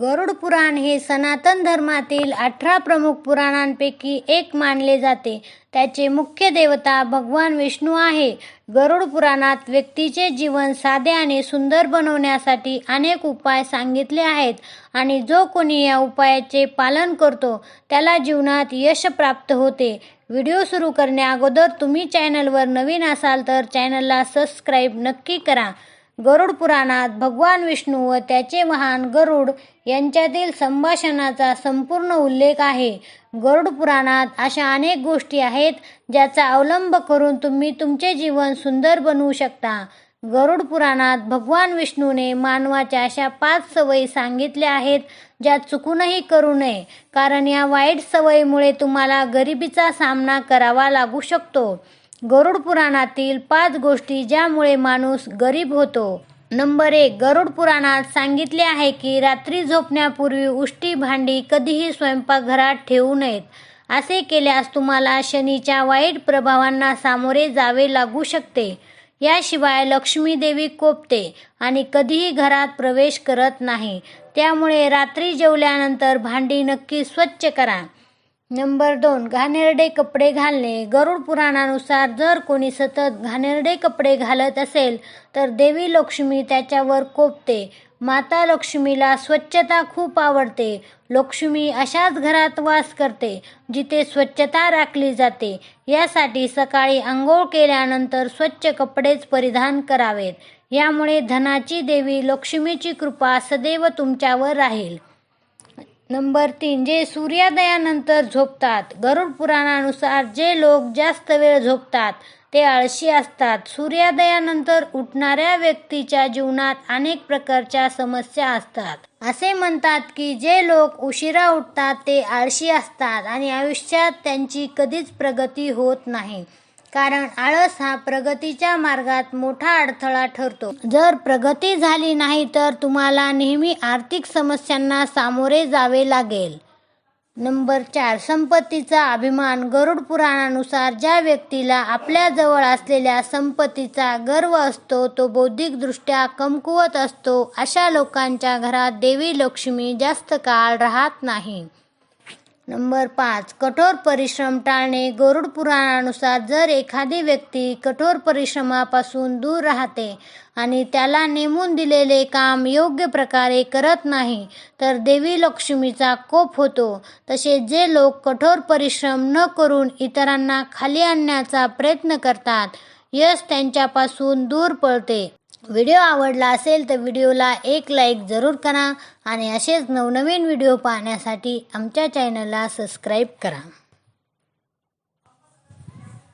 गरुड पुराण हे सनातन धर्मातील अठरा प्रमुख पुराणांपैकी एक मानले जाते. त्याचे मुख्य देवता भगवान विष्णू आहे. गरुड पुराणात व्यक्तीचे जीवन साधे आणि सुंदर बनवण्यासाठी अनेक उपाय सांगितले आहेत आणि जो कोणी या उपायाचे पालन करतो त्याला जीवनात यश प्राप्त होते. व्हिडिओ सुरू करण्या अगोदर तुम्ही चॅनलवर नवीन असाल तर चॅनलला सबस्क्राईब नक्की करा. गरुड पुराणात भगवान विष्णू व त्याचे महान गरुड यांच्यातील संभाषणाचा संपूर्ण उल्लेख आहे. गरुड पुराणात अशा अनेक गोष्टी आहेत ज्याचा अवलंब करून तुम्ही तुमचे जीवन सुंदर बनवू शकता. गरुड पुराणात भगवान विष्णूने मानवाच्या अशा पाच सवयी सांगितल्या आहेत ज्या चुकूनही करू नये कारण या वाईट सवयीमुळे तुम्हाला गरिबीचा सामना करावा लागू शकतो. गरुड पुराणातील पाच गोष्टी ज्यामुळे माणूस गरीब होतो. नंबर एक गरुड पुराणात सांगितले आहे की रात्री झोपण्यापूर्वी उष्टी भांडी कधीही स्वयंपाकघरात ठेवू नयेत. असे केल्यास तुम्हाला शनीच्या वाईट प्रभावांना सामोरे जावे लागू शकते. याशिवाय लक्ष्मी देवी कोपते आणि कधीही घरात प्रवेश करत नाही. त्यामुळे रात्री जेवल्यानंतर भांडी नक्की स्वच्छ करा. नंबर दोन घाणेरडे कपडे घालणे. गरुड पुराणानुसार जर कोणी सतत घाणेरडे कपडे घालत असेल तर देवी लक्ष्मी त्याच्यावर कोपते. माता लक्ष्मीला स्वच्छता खूप आवडते. लक्ष्मी अशाच घरात वास करते जिथे स्वच्छता राखली जाते. यासाठी सकाळी आंघोळ केल्यानंतर स्वच्छ कपडेच परिधान करावेत. यामुळे धनाची देवी लक्ष्मीची कृपा सदैव तुमच्यावर राहील. नंबर तीन जे सूर्योदयानंतर झोपतात. गरुड पुराणानुसार जे लोक जास्त वेळ झोपतात ते आळशी असतात. सूर्योदयानंतर उठणाऱ्या व्यक्तीच्या जीवनात अनेक प्रकारच्या समस्या असतात. असे म्हणतात की जे लोक उशिरा उठतात ते आळशी असतात आणि आयुष्यात त्यांची कधीच प्रगती होत नाही. कारण आळस हा प्रगतीच्या मार्गात मोठा अडथळा ठरतो. जर प्रगती झाली नाही तर तुम्हाला नेहमी आर्थिक समस्यांना सामोरे जावे लागेल. नंबर चार संपत्तीचा अभिमान गरुड पुराणानुसार ज्या व्यक्तीला आपल्या जवळ असलेल्या संपत्तीचा गर्व असतो तो बौद्धिकदृष्ट्या कमकुवत असतो अशा लोकांच्या घरात देवी लक्ष्मी जास्त काळ राहत नाही. नंबर पाच कठोर परिश्रम टाळणे. गरुड पुराणानुसार जर एखादी व्यक्ती कठोर परिश्रमापासून दूर राहते आणि त्याला नेमून दिलेले काम योग्य प्रकारे करत नाही तर देवी लक्ष्मीचा कोप होतो. तसे जे लोक कठोर परिश्रम न करून इतरांना खाली आणण्याचा प्रयत्न करतात यश त्यांच्यापासून दूर पळते. व्हिडिओ आवडला असेल तर व्हिडिओला एक लाईक जरूर करा आणि असेच नवनवीन व्हिडिओ पाहण्यासाठी आमच्या चॅनलला सबस्क्राईब करा.